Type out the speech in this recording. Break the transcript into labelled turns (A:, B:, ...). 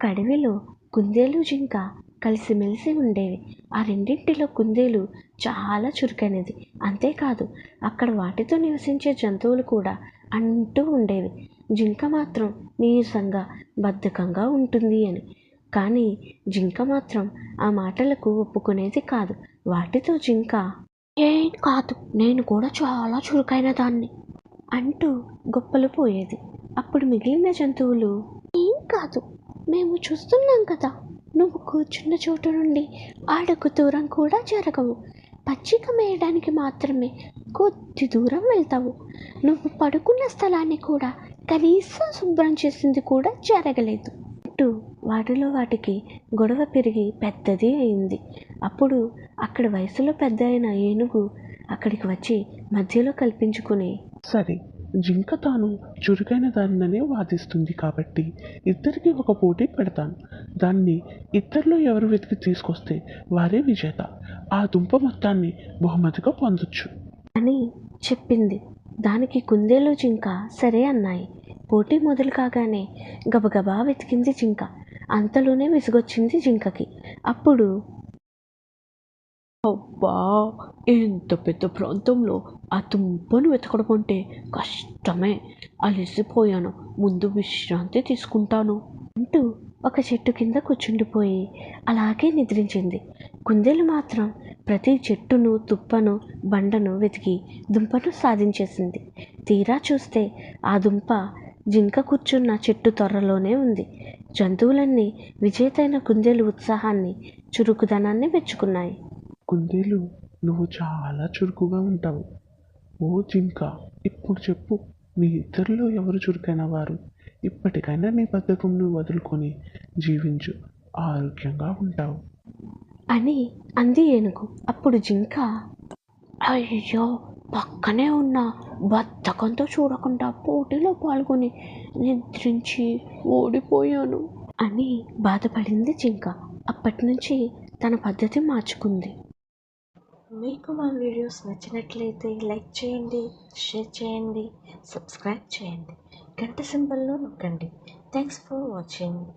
A: కడివిలో కుందేలు జింక కలిసిమెలిసి ఉండేవి. ఆ రెండింటిలో కుందేలు చాలా చురుకైనది. అంతేకాదు అక్కడ వాటితో నివసించే జంతువులు కూడా అంటూ ఉండేవి. జింక మాత్రం నీరసంగా బద్ధకంగా ఉంటుంది అని. కానీ జింక మాత్రం ఆ మాటలకు ఒప్పుకునేది కాదు. వాటితో జింక ఏం కాదు నేను కూడా చాలా చురుకైన దాన్ని అంటూ గొప్పలు పోయేది. అప్పుడు మిగిలిన జంతువులు ఏం కాదు మేము చూస్తున్నాం కదా. నువ్వు కూర్చున్న చోటు నుండి ఆడకు దూరం కూడా జరగవు. పచ్చిక మేయడానికి మాత్రమే కొద్ది దూరం వెళ్తావు. నువ్వు పడుకున్న స్థలాన్ని కూడా కనీసం శుభ్రం చేసింది కూడా జరగలేదు. అంటూ వాటిలో వాటికి గొడవ పెరిగి పెద్దది అయింది. అప్పుడు అక్కడ వయసులో పెద్ద అయిన ఏనుగు అక్కడికి వచ్చి మధ్యలో కల్పించుకుని
B: సరే జింక తాను చురుకైన దానిననే వాదిస్తుంది కాబట్టి ఇద్దరికి ఒక పోటీ పెడతాను. దాన్ని ఇద్దరిలో ఎవరు వెతికి తీసుకొస్తే వారే విజేత. ఆ దుంప మొత్తాన్ని బహుమతిగా పొందొచ్చు.
A: అని చెప్పింది. దానికి కుందేలు జింక సరే అన్నాయి. పోటీ మొదలు కాగానే గబగబా వెతికింది జింక. అంతలోనే విసుగొచ్చింది జింకకి. అప్పుడు
C: అబ్బా ఎంత పెద్ద ప్రాంతంలో ఆ దుంపను వెతకడం అంటే కష్టమే. అలసిపోయాను. ముందు విశ్రాంతి తీసుకుంటాను.
A: అంటూ ఒక చెట్టు కింద కూర్చుండిపోయి అలాగే నిద్రించింది. కుందేలు మాత్రం ప్రతి చెట్టును తుప్పను బండను వెతికి దుంపను సాధించేసింది. తీరా చూస్తే ఆ దుంప జింక కూర్చున్న చెట్టు తొర్రలోనే ఉంది. జంతువులన్నీ విజేతైన కుందేలు ఉత్సాహాన్ని చురుకుదనాన్ని మెచ్చుకున్నాయి.
B: కుందేలు నువ్వు చాలా చురుకుగా ఉంటావు. ఓ జింక ఇప్పుడు చెప్పు మీ ఇద్దరిలో ఎవరు చురుకైన వారు? ఇప్పటికైనా నీ బద్ధకంను వదులుకొని జీవించు ఆరోగ్యంగా ఉంటావు.
A: అని అంది ఏనుగు. అప్పుడు జింక అయ్యో పక్కనే ఉన్న బద్ధకంతో చూడకుండా పోటీలో పాల్గొని నిద్రించి ఓడిపోయాను. అని బాధపడింది జింక. అప్పటి నుంచి తన పద్ధతి మార్చుకుంది. మీకు మా వీడియోస్ నచ్చినట్లయితే లైక్ చేయండి షేర్ చేయండి సబ్స్క్రైబ్ చేయండి. గంట సింబల్లో నొక్కండి. Thanks for watching